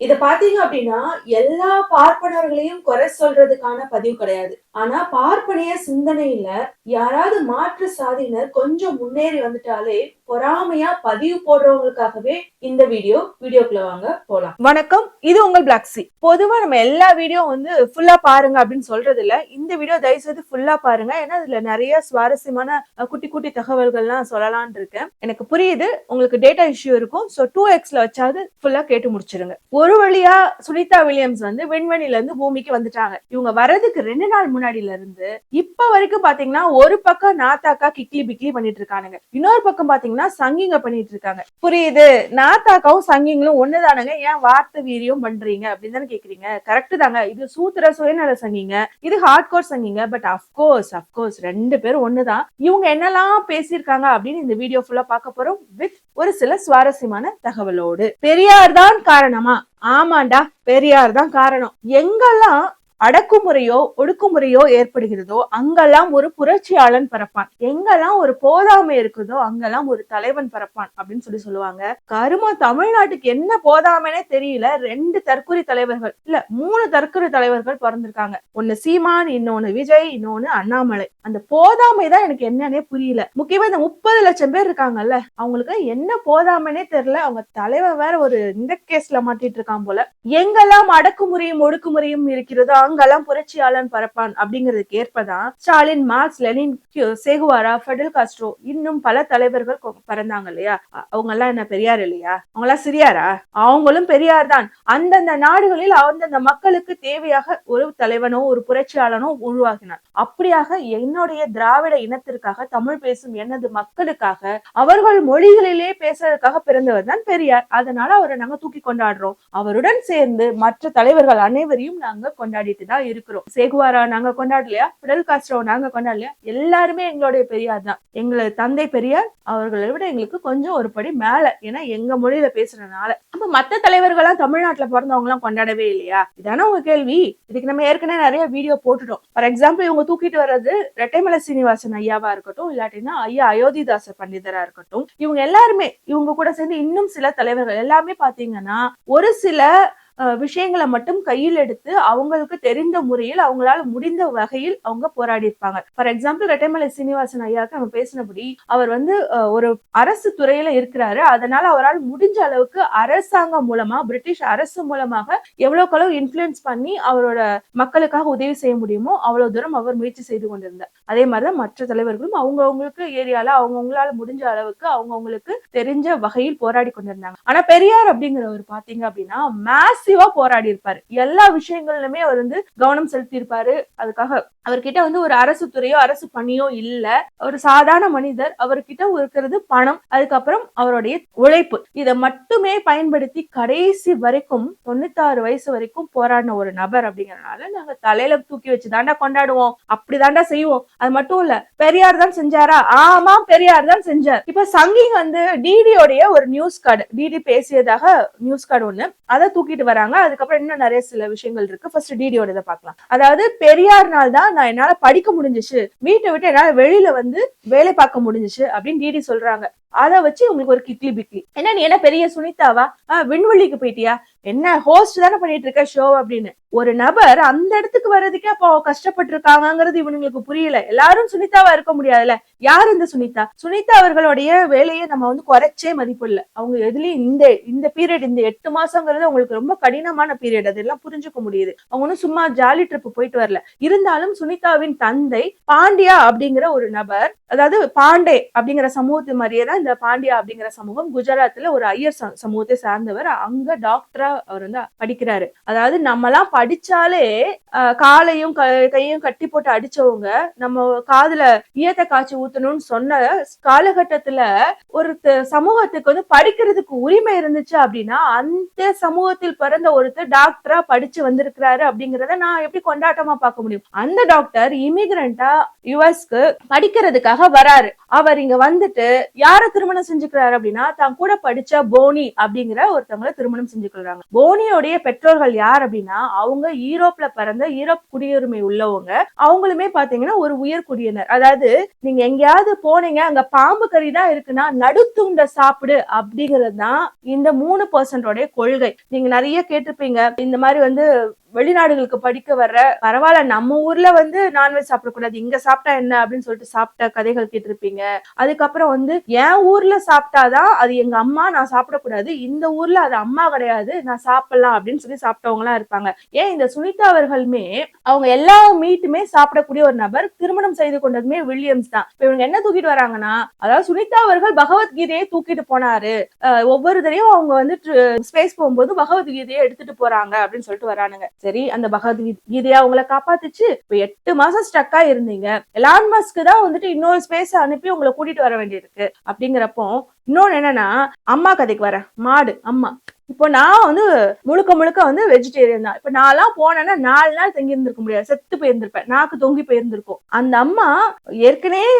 இத பாத்தீங்க அப்படின்னா எல்லா பார்ப்பனர்களையும் குறை சொல்றதுக்கான பதிவு கிடையாது. ஆனா பார்ப்பனைய சிந்தனையில யாராவது மாற்று சாதியினர் கொஞ்சம் முன்னேறி வந்துட்டாலே பொறாமையா பதிவு போடுறவங்களுக்காகவே இந்த வீடியோ வீடியோக்குள்ள வாங்க போலாம். வணக்கம் இது உங்கள் பிளாக்ஸி பொதுவா நம்ம எல்லா வீடியோ வந்து ஃபுல்லா பாருங்க அப்படின்னு சொல்றது இல்ல இந்த வீடியோ தயவு செய்து ஃபுல்லா பாருங்க. ஏன்னா இதுல நிறைய சுவாரஸ்யமான குட்டி குட்டி தகவல்கள்லாம் சொல்லலாம்னு இருக்கேன். எனக்கு புரியுது உங்களுக்கு டேட்டா இஷ்யூ இருக்கும். ஸோ டூ எக்ஸ்ல வச்சாவது ஃபுல்லா கேட்டு முடிச்சிருங்க. ஒரு வழியா சுனிதா வில்லியம்ஸ் வந்து விண்வெளியில இருந்து பூமிக்கு வந்துட்டாங்க. இவங்க வர்றதுக்கு ரெண்டு நாள் முன்னாடில இருந்து இப்ப வரைக்கும் பாத்தீங்கன்னா ஒரு பக்கம் நாத்தாக்கா கிக்லி பிக்லி பண்ணிட்டு இருக்கானுங்க. இன்னொரு பக்கம் பாத்தீங்கன்னா சங்கிங்க பண்ணிட்டு இருக்காங்க. புரியுது. நாத்தாக்காவும் சங்கிங்களும் ஒண்ணுதானுங்க? ஏன் வார்த்தை வீரியம் பண்றீங்க? அப்படின்னு தானே கேக்குறீங்க. கரெக்ட் தாங்க. இது சூத்திர சுயநல சங்கிங்க. இது hard core சங்கிங்க but of course of course ரெண்டு பேரும் ஒண்ணுதான். இவங்க என்னெல்லாம் பேசியிருக்காங்க அப்படின்னு இந்த வீடியோ ஃபுல்லா பார்க்க போறோம் வித் ஒரு சில சுவாரஸ்யமான தகவலோடு. பெரியார் தான் காரணமா? ஆமாண்டா பெரியார் தான் காரணம். எங்கெல்லாம் அடக்குமுறையோ ஒடுக்குமுறையோ ஏற்படுகிறதோ அங்கெல்லாம் ஒரு புரட்சியாளன் பிறப்பான். எங்கெல்லாம் ஒரு போதாமை இருக்குதோ அங்கெல்லாம் ஒரு தலைவன் பிறப்பான் அப்படின்னு சொல்லி சொல்லுவாங்க. கரும தமிழ்நாட்டுக்கு என்ன போதாமைனே தெரியல. ரெண்டு தற்கொலை தலைவர்கள் இல்ல மூணு தற்கொலை தலைவர்கள் பிறந்திருக்காங்க. ஒன்னு சீமான் இன்னொன்னு விஜய் இன்னொன்னு அண்ணாமலை. அந்த போதாமை தான் எனக்கு என்னன்னே புரியல. முக்கியமா இந்த முப்பது லட்சம் பேர் இருக்காங்கல்ல அவங்களுக்கு என்ன போதாமைனே தெரியல. அவங்க தலைவன் வேற ஒரு இந்த கேஸ்ல மாட்டிட்டு இருக்கான் போல. எங்கெல்லாம் அடக்குமுறையும் ஒடுக்குமுறையும் இருக்கிறதா? அங்கெல்லாம் புரட்சியாளன் பரப்பான் அப்படிங்கிறதுக்கு ஏற்பதான் Stalin Marx Lenin Che Guevara Fidel Castro இன்னும் பல தலைவர்கள் கொ- பிறந்தாங்க இல்லையா? அவங்க எல்லாம் என்ன பெரியார் இல்லையா? அவங்க எல்லாம் சிறியாரா? அவங்களும் பெரியார் தான். அந்தந்த நாடுகளில் அந்தந்த மக்களுக்கு தேவையாக ஒரு தலைவனோ ஒரு புரட்சியாளனோ உருவாகினார். அப்படியாக என்னுடைய திராவிட இனத்திற்காக தமிழ் பேசும் எனது மக்களுக்காக அவர்கள் மொழிகளிலே பேசுறதுக்காக பிறந்தவர் தான் பெரியார். அதனால அவரை நாங்க தூக்கி கொண்டாடுறோம். அவருடன் சேர்ந்து மற்ற தலைவர்கள் அனைவரையும் நாங்க கொண்டாடிட்டு தான் இருக்கிறோம். சேகுவாரா நாங்க கொண்டாடலையா? பிடல் காஸ்ட்ரோ நாங்க கொண்டாடலையா? எல்லாருமே எங்களுடைய பெரியார் தான். எங்களை தந்தை பெரியார் அவர்களை விட எங்களுக்கு கொஞ்சம் ஒரு படி மேல. ஏன்னா எங்க மொழியில பேசுறதுனால. அப்ப மத்த தலைவர்களா தமிழ்நாட்டுல பிறந்தவங்க எல்லாம் கொண்டாடவே இல்லையா? இதானே உங்க கேள்வி. இதுக்கு நம்ம ஏற்கனவே நிறைய வீடியோ போட்டுட்டோம். ஃபார் எக்ஸாம்பிள் இவங்க தூக்கிட்டு வர்றது ரெட்டைமலை சீனிவாசன் ஐயாவா இருக்கட்டும் இல்லாட்டினா ஐயா அயோத்திதாச பண்டிதரா இருக்கட்டும். இவங்க எல்லாருமே இவங்க கூட சேர்ந்து இன்னும் சில தலைவர்கள். எல்லாமே பாத்தீங்கன்னா ஒரு சில விஷயங்களை மட்டும் கையில் எடுத்து அவங்களுக்கு தெரிந்த முறையில் அவங்களால முடிந்த வகையில் அவங்க போராடி இருப்பாங்க. ஃபார் எக்ஸாம்பிள் ரெட்டைமலை சீனிவாசன் ஐயாவுக்கு நம்ம பேசினபடி அவர் வந்து ஒரு அரசு துறையில இருக்கிறாரு. அதனால அவரால் முடிஞ்ச அளவுக்கு அரசாங்கம் மூலமா பிரிட்டிஷ் அரசு மூலமாக எவ்வளவுக்கு அளவு இன்ஃபுளுன்ஸ் பண்ணி அவரோட மக்களுக்காக உதவி செய்ய முடியுமோ அவ்வளவு தூரம் அவர் முயற்சி செய்து கொண்டிருந்தார். அதே மாதிரிதான் மற்ற தலைவர்களும் அவங்கவுங்களுக்கு ஏரியால அவங்கவுங்களால முடிஞ்ச அளவுக்கு அவங்கவுங்களுக்கு தெரிஞ்ச வகையில் போராடி கொண்டிருந்தாங்க. ஆனா பெரியார் அப்படிங்கிறவர் பாத்தீங்க அப்படின்னா மேசிவா போராடி இருப்பாரு எல்லா விஷயங்கள்லுமே அவர் வந்து கவனம் செலுத்தி இருப்பாரு அதுக்காக அவர்கிட்ட வந்து ஒரு அரசு துறையோ அரசு பணியோ இல்ல. ஒரு சாதாரண மனிதர் அவர்கிட்ட இருக்கிறது பணம் அதுக்கப்புறம் அவருடைய உழைப்பு. இதை மட்டுமே பயன்படுத்தி கடைசி வரைக்கும் தொண்ணூத்தாறு வயசு வரைக்கும் போராடின ஒரு நபர் அப்படிங்கறதுனால நாங்க தலையில தூக்கி வச்சு தாண்டா கொண்டாடுவோம். அப்படிதாண்டா செய்வோம். அது மட்டும் இல்ல பெரியார் தான் செஞ்சாரா? ஆமா பெரியார் தான் செஞ்சார். இப்ப சங்கிங் வந்து டிடியோடைய ஒரு நியூஸ் கார்டு டிடி பேசியதாக நியூஸ் கார்டு ஒண்ணு. அதை தூக்கிட்டு வராங்க. அதுக்கப்புறம் இன்னும் நிறைய சில விஷயங்கள் இருக்கு. ஃபர்ஸ்ட் டிடியோட இதை பார்க்கலாம். அதாவது பெரியார்னால தான் நான் என்னால படிக்க முடிஞ்சுச்சு. வீட்டை விட்டு என்னால வெளியில வந்து வேலை பார்க்க முடிஞ்சுச்சு அப்படின்னு டிடி சொல்றாங்க. அதை வச்சு உங்களுக்கு ஒரு கிட்லி பிக்லி என்ன நீ என்ன பெரிய சுனிதாவா? ஆஹ் விண்வெளிக்கு போயிட்டியா? என்ன ஹோஸ்ட் தானே பண்ணிட்டு இருக்க ஷோ அப்படின்னு. ஒரு நபர் அந்த இடத்துக்கு வர்றதுக்கே அப்போ கஷ்டப்பட்டு இருக்காங்கிறது இவனுங்களுக்கு புரியல. எல்லாரும் சுனிதாவா இருக்க முடியாதுல்ல. யார் இந்த சுனிதா? சுனிதா அவர்களுடைய வேலையை நம்ம வந்து குறைச்சே மதிப்பு இல்ல. அவங்க எதுலயும் இந்த இந்த பீரியட் இந்த எட்டு மாசங்கிறது அவங்களுக்கு ரொம்ப கடினமான பீரியட் அதெல்லாம் புரிஞ்சுக்க முடியுது. அவங்க ஒன்றும் சும்மா ஜாலி ட்ரிப் போயிட்டு வரல. இருந்தாலும் சுனிதாவின் தந்தை பாண்டியா அப்படிங்கிற ஒரு நபர் அதாவது பாண்டே அப்படிங்கிற சமூகத்து மாதிரியே தான் இந்த பாண்டியா அப்படிங்கிற சமூகம் குஜராத்ல ஒரு ஐயர் ச- சமூகத்தை சார்ந்தவர். அங்க டாக்டரா அவர் வந்து படிக்கிறாரு. அதாவது நம்மலாம் படிச்சாலே ஆஹ், காலையும் கையும் கட்டி போட்டு அடிச்சவங்க நம்ம காதுல ஈயத்தை காய்ச்சி ஊத்தணும்னு சொன்ன காலகட்டத்துல ஒரு சமூகத்துக்கு வந்து படிக்கிறதுக்கு உரிமை இருந்துச்சு அப்படின்னா அந்த சமூகத்தில் பிறந்த ஒருத்தர் டாக்டரா படிச்சு வந்திருக்கிறாரு அப்படிங்கறத நான் எப்படி கொண்டாட்டமா பார்க்க முடியும்? அந்த டாக்டர் இமிகிரண்டா யுஎஸ்க்கு படிக்கிறதுக்காக வராரு. அவர் இங்க வந்துட்டு யார திருமணம் செஞ்சுக்கிறாரு அப்படின்னா தான் கூட படிச்ச போனி அப்படிங்கிற ஒருத்தவங்கள திருமணம் செஞ்சுக்கிறாங்க போனியோடைய பெற்றோர்கள் யார் அப்படின்னா அவங்க ஈரோப்ல பிறந்த ஈரோப் குடியுரிமை உள்ளவங்க. அவங்களுமே பாத்தீங்கன்னா ஒரு உயர் குடியினர். அதாவது நீங்க எங்கேயாவது போனீங்க அங்க பாம்பு கறி தான் இருக்குன்னா நடுத்துண்ட சாப்பிடு அப்படிங்கிறது தான் இந்த மூணு பர்சன்டோடைய கொள்கை. நீங்க நிறைய கேட்டிருப்பீங்க இந்த மாதிரி வந்து வெளிநாடுகளுக்கு படிக்க வர்ற பரவாயில்ல நம்ம ஊர்ல வந்து நான்வெஜ் சாப்பிடக்கூடாது இங்க சாப்பிட்டா என்ன அப்படின்னு சொல்லிட்டு சாப்பிட்ட கதைகள் கேட்டிருப்பீங்க. அதுக்கப்புறம் வந்து என் ஊர்ல சாப்பிட்டாதான் அது எங்க அம்மா நான் சாப்பிடக்கூடாது இந்த ஊர்ல அது அம்மா கிடையாது நான் சாப்பிடலாம் அப்படின்னு சொல்லி சாப்பிட்டவங்க எல்லாம் இருப்பாங்க. ஏன் இந்த சுனிதா அவர்களுமே அவங்க எல்லா மீட்டுமே சாப்பிடக்கூடிய ஒரு நபர் திருமணம் செய்து கொண்டதுமே வில்லியம்ஸ் தான். இப்ப இவங்க என்ன தூக்கிட்டு வராங்கன்னா அதாவது சுனிதா அவர்கள் பகவத்கீதையை தூக்கிட்டு போனாரு. அஹ் ஒவ்வொரு தடையும் அவங்க வந்து ஸ்பேஸ் போகும்போது பகவத்கீதையை எடுத்துட்டு போறாங்க அப்படின்னு சொல்லிட்டு வரானுங்க. சரி அந்த பகவத்கீதையா அவங்கள காப்பாத்துச்சு. இப்ப எட்டு மாசம் ஸ்டக்கா இருந்தீங்க. எலான் மஸ்க்கு தான் வந்துட்டு இன்னொரு ஸ்பேஸ் அனுப்பி உங்களை கூட்டிட்டு வர வேண்டியிருக்கு. அப்படிங்கிறப்போ இன்னொன்னு என்னன்னா அம்மா கதைக்கு வரேன் மாடு அம்மா. இப்போ நான் வந்து முழுக்க முழுக்க வந்து வெஜிடேரியன் தான். இப்போ நான்லாம் போனேன்னா நாலு நாள் தங்கி இருந்திருக்க முடியாது. செத்து போயிருந்திருப்பேன். நாக்கு தொங்கி போயிருந்திருக்கும். அந்த அம்மா ஏற்கனவே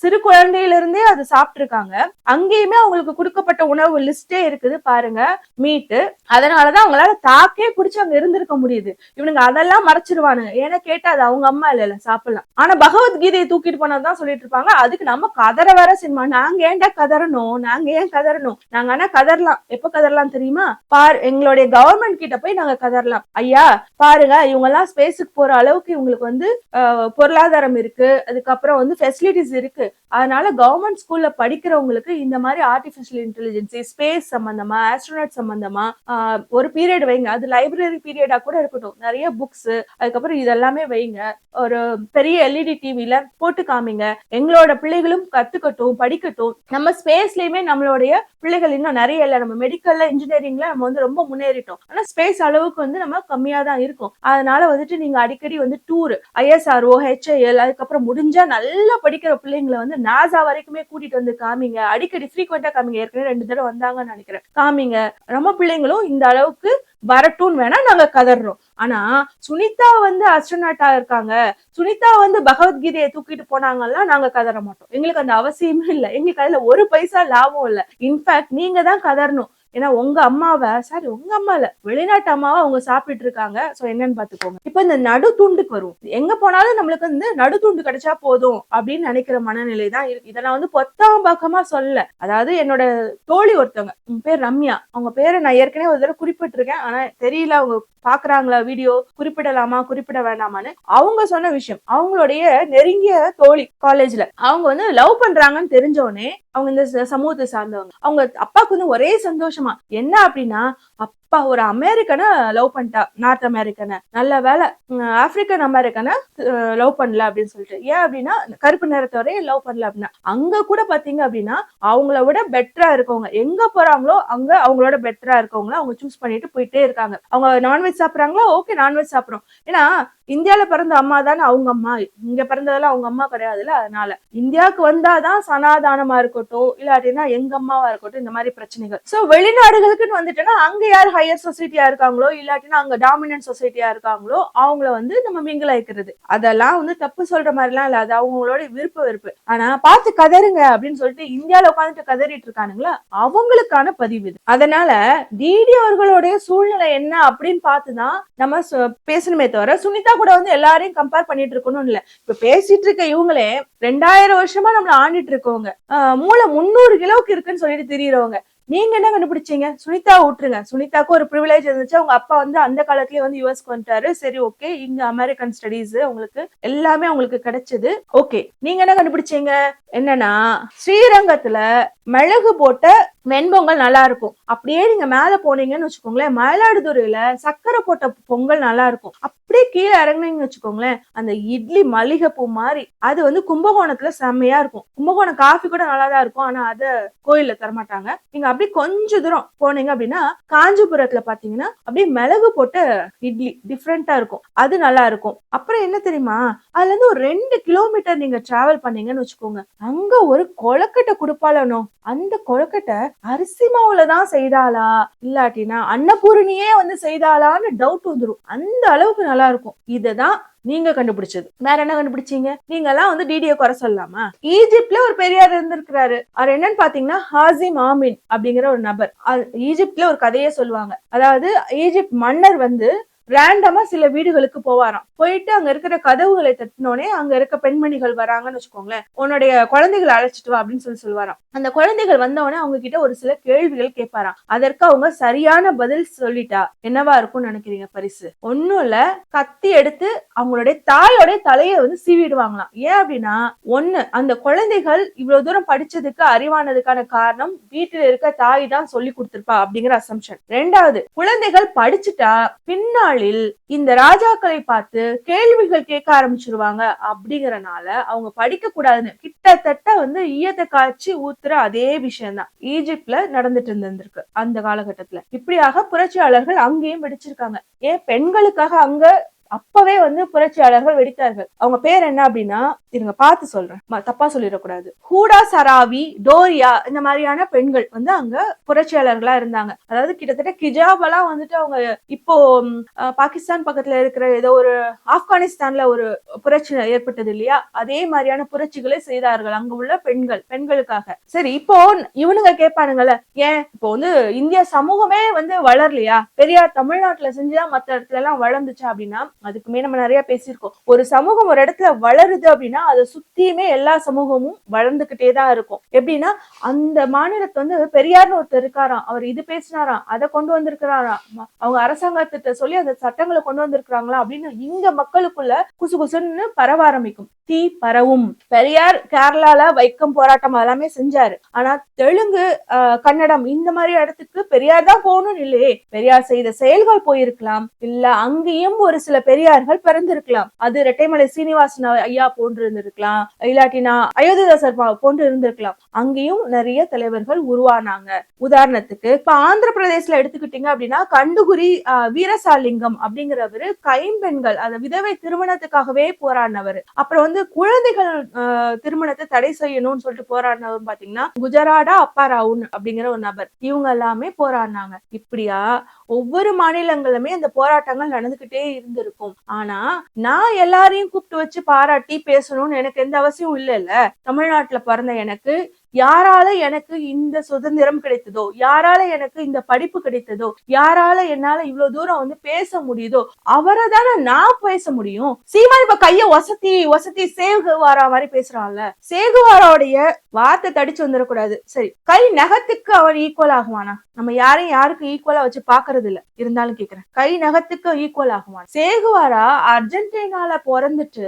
சிறு குழந்தையில இருந்தே அது சாப்பிட்டிருக்காங்க. அங்கேயுமே அவங்களுக்கு கொடுக்கப்பட்ட உணவு லிஸ்டே இருக்குது. பாருங்க மீட்டு. அதனாலதான் அவங்களால தாக்கே குடிச்சு அங்க இருந்திருக்க முடியுது. இவனுங்க அதெல்லாம் மறைச்சிருவானுங்க. ஏன்னா கேட்டா அது அவங்க அம்மா இல்ல சாப்பிடலாம். ஆனா பகவத்கீதையை தூக்கிட்டு போனதுதான் சொல்லிட்டு இருப்பாங்க. அதுக்கு நம்ம கதற வர சினிமா. நாங்க ஏன்டா கதறணும். நாங்க ஏன் கதறணும்? நாங்க ஆனா கதறலாம். எப்ப கதறலாம் தெரியுமா? பார் எங்களுடைய கவர்மெண்ட் கிட்ட போய் நாங்க கதறலாம். ஐயா பாருங்க இவங்க எல்லாம் ஸ்பேஸுக்கு போற அளவுக்கு இவங்களுக்கு வந்து பொருளாதாரம் இருக்கு. அதுக்கப்புறம் வந்து ஃபெசிலிட்டிஸ் இருக்கு. அதனால கவர்மெண்ட் ஸ்கூல்ல படிக்கிறவங்களுக்கு இந்த மாதிரி ஆர்டிபிஷியல் இன்டெலிஜென்சி ஸ்பேஸ் சம்பந்தமா ஆஸ்ட்ரோனாட் சம்பந்தமா ஒரு பீரியட் வைங்க. அது லைப்ரரி பீரியடா கூட இருக்கட்டும். நிறைய புக்ஸ் அதுக்கப்புறம் இதெல்லாமே வைங்க. ஒரு பெரிய எல்இடி டிவில போட்டு காமிங்க. எங்களோட பிள்ளைகளும் கத்துக்கட்டும் படிக்கட்டும். நம்ம ஸ்பேஸ்லயுமே நம்மளுடைய பிள்ளைகள் இன்னும் நிறைய இல்லை. நம்ம மெடிக்கல்ல இன்ஜினியரிங்ல நம்ம வந்து ரொம்ப முன்னேறிட்டோம். ஆனா ஸ்பேஸ் அளவுக்கு வந்து நம்ம கம்மியா தான் இருக்கும். அதனால வந்துட்டு நீங்க அடிக்கடி வந்து டூர் ஐஎஸ்ஆர்ஓ ஹெச்ஐஎல் அதுக்கப்புறம் முடிஞ்சா நல்லா படிக்கிற பிள்ளைங்களை வந்து நாசா வரைக்குமே கூட்டிட்டு வந்து காமிங்க. அடிக்கடி ஃப்ரீக்வெண்டா காமிங்க. ஏற்கனவே ரெண்டு தடவை வந்தாங்கன்னு நினைக்கிறேன். காமிங்க. நம்ம பிள்ளைங்களும் இந்த அளவுக்கு வரட்டும்னு வேணா நாங்க கதறோம் ஆனா சுனிதா வந்து அஸ்ட்ரநாட்டா இருக்காங்க. சுனிதா வந்து பகவத்கீதையை தூக்கிட்டு போனாங்கன்னா நாங்க கதற மாட்டோம். எங்களுக்கு அந்த அவசியமே இல்லை. எங்களுக்கு அதுல ஒரு பைசா லாபம் இல்லை. இன்ஃபேக்ட் நீங்க தான் கதறணும். ஏன்னா உங்க அம்மாவை சாரி உங்க அம்மா இல்ல வெளிநாட்டு அம்மாவை அவங்க சாப்பிட்டு இருக்காங்க சோ என்னன்னு பாத்துக்கோங்க இப்ப இந்த நடு துண்டுக்கு வரும். எங்க போனாலும் நம்மளுக்கு வந்து நடு துண்டு கிடைச்சா போதும் அப்படின்னு நினைக்கிற மனநிலை தான் இருக்கு. இதை நான் வந்து பொத்தாம் பக்கமா சொல்ல அதாவது என்னோட தோழி ஒருத்தவங்க உங்க பேர் ரம்யா. அவங்க பேரை நான் ஏற்கனவே ஒரு தடவை குறிப்பிட்டிருக்கேன். ஆனா தெரியல அவங்க பாக்குறாங்களா வீடியோ குறிப்பிடலாமா? குறிப்பிட வேண்டாமான்னு அவங்க சொன்ன விஷயம் அவங்களுடைய நெருங்கிய தோழி காலேஜ்ல அவங்க வந்து லவ் பண்றாங்கன்னு தெரிஞ்ச உடனே அவங்க இந்த சமூகத்தை சார்ந்தவங்க. அவங்க அப்பாவுக்கு வந்து ஒரே சந்தோஷம். என்ன அப்படின்னா அப்பா ஒரு அமெரிக்கனை லவ் பண்ணிட்டா நார்த் அமெரிக்கனை. நல்ல வேலை ஆப்பிரிக்கன் அமெரிக்கனை லவ் பண்ணல அப்படின்னு சொல்லிட்டு. ஏன் அப்படின்னா கருப்பு நிறத்தவரே லவ் பண்ணல அப்படின்னா. அங்க கூட பாத்தீங்க அப்படின்னா அவங்கள விட பெட்டரா இருக்கவங்க எங்க போறாங்களோ அங்க அவங்களோட பெட்டரா இருக்கவங்கள அவங்க சூஸ் பண்ணிட்டு போயிட்டே இருக்காங்க. அவங்க நான்வெஜ் சாப்பிட்றாங்களோ ஓகே நான்வெஜ் சாப்பிடுறோம். ஏன்னா இந்தியால பிறந்த அம்மா தானே அவங்க அம்மா. இங்க பிறந்ததெல்லாம் அவங்க அம்மா கிடையாதுல்ல அதனால. இந்தியாவுக்கு வந்தாதான் சனாதானமா இருக்கட்டும் இல்லாட்டினா எங்க அம்மாவா இருக்கட்டும் இந்த மாதிரி பிரச்சனைகள். சோ வெளிநாடுகளுக்குன்னு வந்துட்டோம்னா அங்க யாரு ஹையர் சொசைட்டியா இருக்காங்களோ இல்லாட்டினா அங்க டாமினன்ட் சொசைட்டியா இருக்காங்களோ அவங்கள வந்து நம்ம மிங்கிள் ஆயிக்கிறது அதெல்லாம் வந்து தப்பு சொல்ற மாதிரிலாம் இல்ல. அது அவங்களோட விருப்ப வெறுப்பு. ஆனா பார்த்து கதறுங்க அப்படின்னு சொல்லிட்டு இந்தியாவில உட்காந்துட்டு கதறிட்டு இருக்கானுங்களா? அவங்களுக்கான பதிவு இது. அதனால டிடி அவர்களுடைய சூழ்நிலை என்ன அப்படின்னு பார்த்துதான் நம்ம பேசணுமே தவிர சுனிதா கூட வந்து எல்லாரையும் கம்பேர் பண்ணிட்டு இருக்கணும் இல்ல. இப்ப பேசிட்டு இருக்க இவங்களே ரெண்டாயிரம் வருஷமா நம்மள ஆண்டிட்டு இருக்கவங்க. மூளை முந்நூறு கிலோவுக்கு இருக்குன்னு சொல்லிட்டு தெரியறவங்க. நீங்க என்ன கண்டுபிடிச்சீங்க? சுனிதா விட்டுருங்க. சுனிதாக்கு ஒரு ப்ரிவிலேஜ் இருந்துச்சு. அவங்க அப்பா வந்து அந்த காலத்துலயே வந்து யூஎஸ்க்கு வந்துட்டாரு. சரி ஓகே இங்க அமெரிக்கன் ஸ்டடீஸ் உங்களுக்கு எல்லாமே உங்களுக்கு கிடைச்சது. ஓகே நீங்க என்ன கண்டுபிடிச்சீங்க? என்னன்னா ஸ்ரீரங்கத்துல மிளகு போட்ட வெண்பொங்கல் நல்லா இருக்கும் அப்படியே நீங்க மேல போனீங்கன்னு வச்சுக்கோங்களேன் மயிலாடுதுறையில சக்கரை போட்ட பொங்கல் நல்லா இருக்கும் அப்படியே கீழே இறங்குனீங்கன்னு வச்சுக்கோங்களேன் அந்த இட்லி மல்லிகைப்பூ மாதிரி அது வந்து கும்பகோணத்துல செம்மையா இருக்கும். கும்பகோணம் காஃபி கூட நல்லா தான் இருக்கும் ஆனா அதை கோயில்ல தரமாட்டாங்க. நீங்க அப்படியே கொஞ்ச தூரம் போனீங்க அப்படின்னா காஞ்சிபுரத்துல பாத்தீங்கன்னா அப்படியே மிளகு போட்ட இட்லி டிஃப்ரெண்டா இருக்கும். அது நல்லா இருக்கும் அப்புறம் என்ன தெரியுமா அதுல இருந்து ஒரு ரெண்டு கிலோமீட்டர் நீங்க டிராவல் பண்ணீங்கன்னு வச்சுக்கோங்க. அங்க ஒரு கொழக்கட்டை கொடுப்பாளனோ அந்த கொழக்கட்டை அரிசி மாவுல தான் செய்தாளா? இல்லாட்டினா அன்னபூரணியே வந்து செய்தாளான்னு டவுட் வந்துடும் அந்த அளவுக்கு நல்லா இருக்கும் இததான் நீங்க கண்டுபிடிச்சது. வேற என்ன கண்டுபிடிச்சீங்க? நீங்க எல்லாம் வந்து டிடியை குறை சொல்லலாமா? ஈஜிப்ட்ல ஒரு பெரியார் இருந்திருக்கிறாரு. அவர் என்னன்னு பாத்தீங்கன்னா ஹாசிம் ஆமின் அப்படிங்கிற ஒரு நபர். அது- ஈஜிப்ட்ல ஒரு கதையே சொல்லுவாங்க. அதாவது ஈஜிப்ட் மன்னர் வந்து ரேண்டமா சில வீடுகளுக்கு போவாராம். போயிட்டு அங்க இருக்கிற கதவுகளை தட்டினோடனே அங்க இருக்க பெண்மணிகள் வராங்கன்னு வச்சுக்கோங்களேன். உன்னுடைய குழந்தைகளை அழைச்சிட்டு வா அப்படின்னு சொல்லி சொல்லுவாராம். அந்த குழந்தைகள் வந்தவொடனே அவங்க கிட்ட ஒரு சில கேள்விகள் கேட்பாராம். அதற்கு அவங்க சரியான பதில் சொல்லிட்டா என்னவா இருக்கும்னு நினைக்கிறீங்க பரிசு? ஒண்ணும் இல்ல. கத்தி எடுத்து அவங்களுடைய தாயோடைய தலையை வந்து சீவிடுவாங்களாம். ஏன் அப்படின்னா ஒண்ணு அந்த குழந்தைகள் இவ்வளவு தூரம் படிச்சதுக்கு அறிவானதுக்கான காரணம் வீட்டுல இருக்க தாய் தான் சொல்லி கொடுத்திருப்பா அப்படிங்கிற அசம்ஷன் ரெண்டாவது குழந்தைகள் படிச்சுட்டா பின்னாடி நாளில் இந்த ராஜாக்களை பார்த்து கேள்விகள் கேட்க ஆரம்பிச்சிருவாங்க. அப்படிங்கறனால அவங்க படிக்க கூடாதுன்னு கிட்டத்தட்ட வந்து ஈயத்தை காய்ச்சி ஊத்துற அதே விஷயம்தான். ஈஜிப்ட்ல நடந்துட்டு இருந்திருக்கு அந்த காலகட்டத்துல. இப்படியாக புரட்சியாளர்கள் அங்கேயும் வெடிச்சிருக்காங்க. ஏன் பெண்களுக்காக அங்க அப்பவே வந்து புரட்சியாளர்கள் வெடித்தார்கள். அவங்க பேர் என்ன அப்படின்னா இருங்க பார்த்து சொல்றேன். தப்பா சொல்லிடக்கூடாது. ஹூடா சராவி டோரியா இந்த மாதிரியான பெண்கள் வந்து அங்க புரட்சியாளர்களா இருந்தாங்க. அதாவது கிட்டத்தட்ட கிஜாபெல்லாம் வந்துட்டு அவங்க இப்போ பாகிஸ்தான் பக்கத்துல இருக்கிற ஏதோ ஒரு ஆப்கானிஸ்தான்ல ஒரு புரட்சி ஏற்பட்டது இல்லையா? அதே மாதிரியான புரட்சிகளை செய்தார்கள் அங்க உள்ள பெண்கள் பெண்களுக்காக. சரி இப்போ இவனுங்க கேட்பானுங்கல்ல ஏன் இப்போ வந்து இந்திய சமூகமே வந்து வளரலையா? பெரியார் தமிழ்நாட்டுல செஞ்சுதான் மத்த இடத்துல எல்லாம் வளர்ந்துச்சா அப்படின்னா அதுக்குமே நம்ம நிறைய பேசியிருக்கோம். ஒரு சமூகம் ஒரு இடத்துல வளருது அப்படின்னா அதை சுத்தியுமே எல்லா சமூகமும் வளர்ந்துகிட்டே தான் இருக்கும். எப்படின்னா அந்த மாநிலத்தை வந்து பெரியார்னு ஒருத்தர் இருக்காராம். அவர் இது பேசினாராம் அதை கொண்டு வந்திருக்கிறாராம். அவங்க அரசாங்கத்திட்ட சொல்லி அந்த சட்டங்களை கொண்டு வந்திருக்கிறாங்களா அப்படின்னு இங்க மக்களுக்குள்ள குசு குசுன்னு பரவ ஆரம்பிக்கும். தீ பரவும். பெரியார் கேரளால வைக்கம் போராட்டம் எல்லாமே செஞ்சாரு. ஆனா தெலுங்கு கன்னடம் இந்த மாதிரி இடத்துக்கு பெரியார் தான் போகணும்னு இல்லையே. பெரியார் செய்த செயல்கள் போயிருக்கலாம். இல்ல அங்கேயும் ஒரு சில பெரியார்கள் பிறந்திருக்கலாம். அது ரெட்டைமலை சீனிவாசன் ஐயா போன்று இருந்திருக்கலாம் இல்லாட்டினா அயோத்திதாசர் போன்று இருந்திருக்கலாம் அங்கேயும் நிறைய தலைவர்கள் உருவானாங்க. உதாரணத்துக்கு இப்ப ஆந்திர பிரதேசல எடுத்துக்கிட்டீங்க அப்படின்னா கண்டுகுரி வீரசாலிங்கம் அப்படிங்கிறவரு கைம்பெண்கள் அந்த விதவை திருமணத்துக்காகவே போராடினவர். அப்புறம் வந்து குழந்தைகள் ஆஹ், திருமணத்தை தடை செய்யணும்னு சொல்லிட்டு போராடினவர் பாத்தீங்கன்னா குஜராடா அப்பாராவுன் அப்படிங்கிற ஒரு நபர். இவங்க எல்லாமே போராடினாங்க. இப்படியா ஒவ்வொரு மாநிலங்களுமே அந்த போராட்டங்கள் நடந்துகிட்டே இருந்திருக்கும் ஆனா நான் எல்லாரையும் கூப்பிட்டு வச்சு பாராட்டி பேசணும்னு எனக்கு எந்த அவசியம் இல்லைல்ல. தமிழ்நாட்டுல பிறந்த எனக்கு யாரால எனக்கு இந்த சுதந்திரம் கிடைத்ததோ யாரால எனக்கு இந்த படிப்பு கிடைத்ததோ யாரால என்னால இவ்வளவு தூரம் வந்து பேச முடியுதோ அவரை தானே நான் பேச முடியும். சீமான் இப்ப கைய வசதி வசதி சேகுவாரா மாதிரி பேசுறான்ல. சேகுவாராவுடைய வார்த்தை தடிச்சு வந்துடக்கூடாது. சரி கை நகத்துக்கு அவன் ஈக்குவல் ஆகுவானா? நம்ம யாரையும் யாருக்கும் ஈக்குவலா வச்சு பாக்குறது இல்ல இருந்தாலும் கேக்குறேன். கை நகத்துக்கு ஈக்குவல் ஆகுவான். சேகுவாரா அர்ஜென்டினால பிறந்துட்டு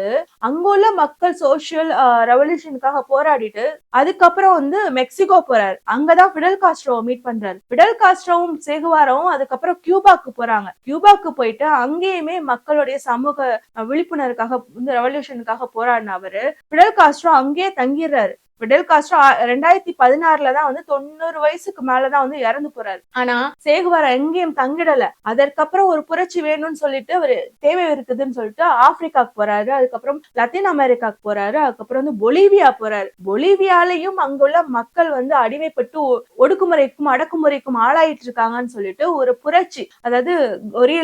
அங்குள்ள மக்கள் சோசியல் ரெவல்யூஷனுக்காக போராடிட்டு அதுக்கப்புறம் வந்து மெக்சிகோ போறாரு. அங்கதான் பிடல் காஸ்ட்ரோவை மீட் பண்றாரு. பிடல் காஸ்ட்ரோவும் சேகுவாராவும் அதுக்கப்புறம் கியூபாக்கு போறாங்க. கியூபாக்கு போயிட்டு அங்கேயுமே மக்களுடைய சமூக விழிப்புணர்வுக்காக இந்த ரெவல்யூஷனுக்காக போராடின அவரு. பிடல் காஸ்ட்ரோ அங்கேயே தங்கிடுறாரு. பிடல் காஸ்ட்ரோ ரெண்டாயிரத்தி பதினாறுல தான் வந்து தொண்ணூறு வயசுக்கு மேலதான் வந்து இறந்து போறாரு. ஆனா சேகுவாரா எங்கேயும் தங்கிடல. அதற்கப்புறம் ஒரு புரட்சி வேணும்னு சொல்லிட்டு ஒரு தேவை இருக்குதுன்னு சொல்லிட்டு ஆப்பிரிக்காக்கு போறாரு. அதுக்கப்புறம் லத்தீன் அமெரிக்காக்கு போறாரு. அதுக்கப்புறம் வந்து பொலிவியா போறாரு. பொலிவியாலையும் அங்குள்ள மக்கள் வந்து அடிமைப்பட்டு ஒ- ஒடுக்குமுறைக்கும் அடக்குமுறைக்கும் ஆளாயிட்டு இருக்காங்கன்னு சொல்லிட்டு ஒரு புரட்சி அதாவது ஒரே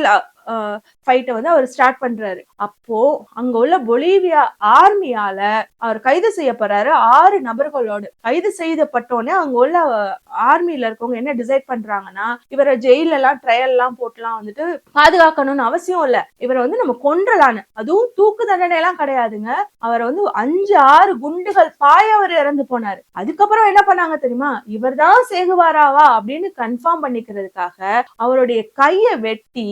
ஃபைட்டை வந்து அவர் ஸ்டார்ட் பண்றாரு. அப்போ அங்க உள்ள பொலிவியா ஆர்மியால அவர் கைது செய்யப்படுறாரு. ஆறு நபர்களோடு கைது செய்யப்பட்டோடனே அங்க உள்ள ஆர்மியில இருக்கவங்க என்ன டிசைட் பண்றாங்கன்னா இவரை ஜெயில எல்லாம் ட்ரையல் எல்லாம் போட்டுலாம் வந்துட்டு பாதுகாக்கணும்னு அவசியம் இல்ல. இவரை வந்து நம்ம கொன்றலான்னு. அதுவும் தூக்கு தண்டனை எல்லாம் கிடையாதுங்க. அவரை வந்து அஞ்சு ஆறு குண்டுகள் பாய அவர் இறந்து போனாரு. அதுக்கப்புறம் என்ன பண்ணாங்க தெரியுமா? இவர்தான் சேகுவாராவா அப்படின்னு கன்ஃபார்ம் பண்ணிக்கிறதுக்காக அவருடைய கையை வெட்டி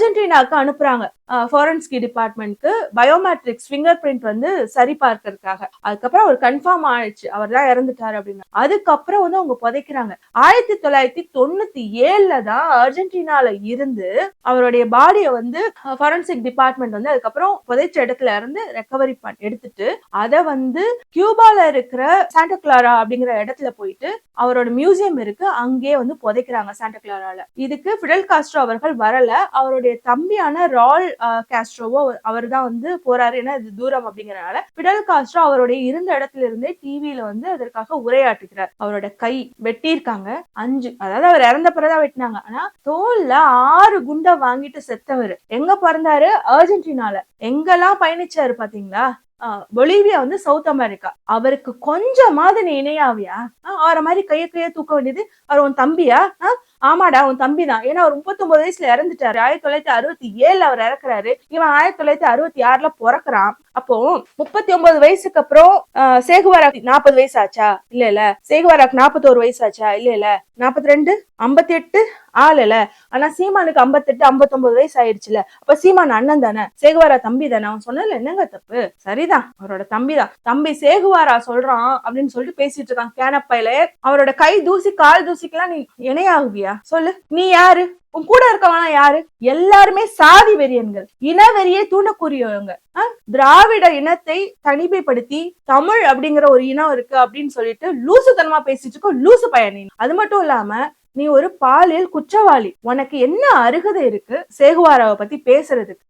அர்ஜென்டினாக்கு அனுப்புறாங்க. ஃபாரன்ஸ்கி டிபார்ட்மெண்ட்க்கு பயோமெட்ரிக்ஸ் ஃபிங்கர் பிரிண்ட் வந்து சரி பார்க்கறதுக்காக அதுக்கப்புறம் அவர் கன்ஃபார்ம் ஆயிடுச்சு. அவர் தான் இறந்துட்டாரு அப்படின்னு. அதுக்கப்புறம் வந்து அவங்க புதைக்கிறாங்க. ஆயிரத்தி தொள்ளாயிரத்தி தொண்ணூத்தி ஏழுல தான் அர்ஜென்டினால இருந்து அவருடைய பாடியை வந்து ஃபாரன்சிக் டிபார்ட்மெண்ட் வந்து அதுக்கப்புறம் புதைச்ச இடத்துல இருந்து ரெக்கவரி பண்ணி எடுத்துட்டு அதை வந்து கியூபால இருக்கிற சாண்டா கிளாரா அப்படிங்கிற இடத்துல போயிட்டு அவரோட மியூசியம் இருக்கு. அங்கேயே வந்து புதைக்கிறாங்க சாண்டா கிளாரால இதுக்கு ஃபிடல் காஸ்ட்ரோ அவர்கள் வரல. அவருடைய தம்பியான ரால் காஸ்ட்ரோவோ அவர் தான் வந்து போறாரு. ஏன்னா இது தூரம் அப்படிங்கறனால. பிடல் காஸ்ட்ரோ அவருடைய இருந்த இடத்துல இருந்தே டிவியில வந்து அதற்காக உரையாற்றுகிறார். அவரோட கை வெட்டியிருக்காங்க. அஞ்சு அதாவது அவர் இறந்த பிறகுதான் வெட்டினாங்க. ஆனா தோல்ல ஆறு குண்டை வாங்கிட்டு செத்தவர். எங்க பிறந்தாரு? அர்ஜென்டினால. எங்கெல்லாம் பயணிச்சாரு பாத்தீங்களா? ஆஹ் பொலிவியா வந்து சவுத் அமெரிக்கா. அவருக்கு கொஞ்சமாவது நீ இணையாவியா? ஆஹ் அவரை மாதிரி கைய கைய தூக்க வேண்டியது அவர் உன் தம்பியா? ஆஹ் ஆமாடா உன் தம்பி தான் ஏன்னா அவர் முப்பத்தொன்பது வயசுல இறந்துட்டாரு. ஆயிரத்தி தொள்ளாயிரத்தி அறுபத்தி ஏழுல அவர் இறக்குறாரு. இவன் ஆயிரத்தி தொள்ளாயிரத்தி அறுபத்தி ஆறுல பிறக்குறான். அப்போ முப்பத்தி ஒன்பது வயசுக்கு அப்புறம் ஆஹ் சேகுவாராக்கு நாற்பது வயசு ஆச்சா இல்ல இல்ல. சேகுவாராக்கு நாற்பத்தோரு வயசு ஆச்சா இல்ல இல்ல. நாற்பத்தி ரெண்டு ஐம்பத்தி எட்டு ஆளுல ஆனா சீமானுக்கு ஐம்பத்தெட்டு ஐம்பத்தொன்பது வயசு ஆயிடுச்சுல அப்ப சீமான் அண்ணன் தானே? சேகுவாரா தம்பி தானே? அவன் சொன்னதுல என்னங்க தப்பு? சரிதான். அவரோட தம்பி தான் தம்பி சேகுவாரா சொல்றான் அப்படின்னு சொல்லிட்டு பேசிட்டு இருக்கான் கேனப்பையில. அவரோட கை தூசி கால் தூசிக்கெல்லாம் நீ இணையாகுவியா? சொல்லு. நீ யாரு? உன் கூட இருக்கவனா யாரு? எல்லாருமே சாதி வெறியன்கள். இன வெறியை தூண்டக்கூடியவங்க. ஆஹ்? திராவிட இனத்தை தனிமைப்படுத்தி தமிழ் அப்படிங்கிற ஒரு இனம் இருக்கு அப்படின்னு சொல்லிட்டு லூசுத்தனமா பேசிட்டு இருக்கோம். லூசு பயணி. அது மட்டும் இல்லாம நீ ஒரு பாலியல் குற்றவாளி. உனக்கு என்ன அருகதை இருக்கு? சேகுவாராவை பத்தி பேசுறதுக்கு.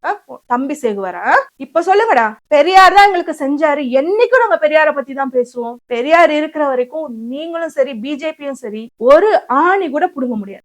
தம்பி சேகுவாரா? இப்ப சொல்லுங்கடா. பெரியார் தான் எங்களுக்கு செஞ்சாரு. என்னைக்கும் நாங்க பெரியார பத்தி தான் பேசுவோம். பெரியார் இருக்கிற வரைக்கும் நீங்களும் சரி பிஜேபியும் சரி ஒரு ஆணி கூட புடுங்க முடியாது.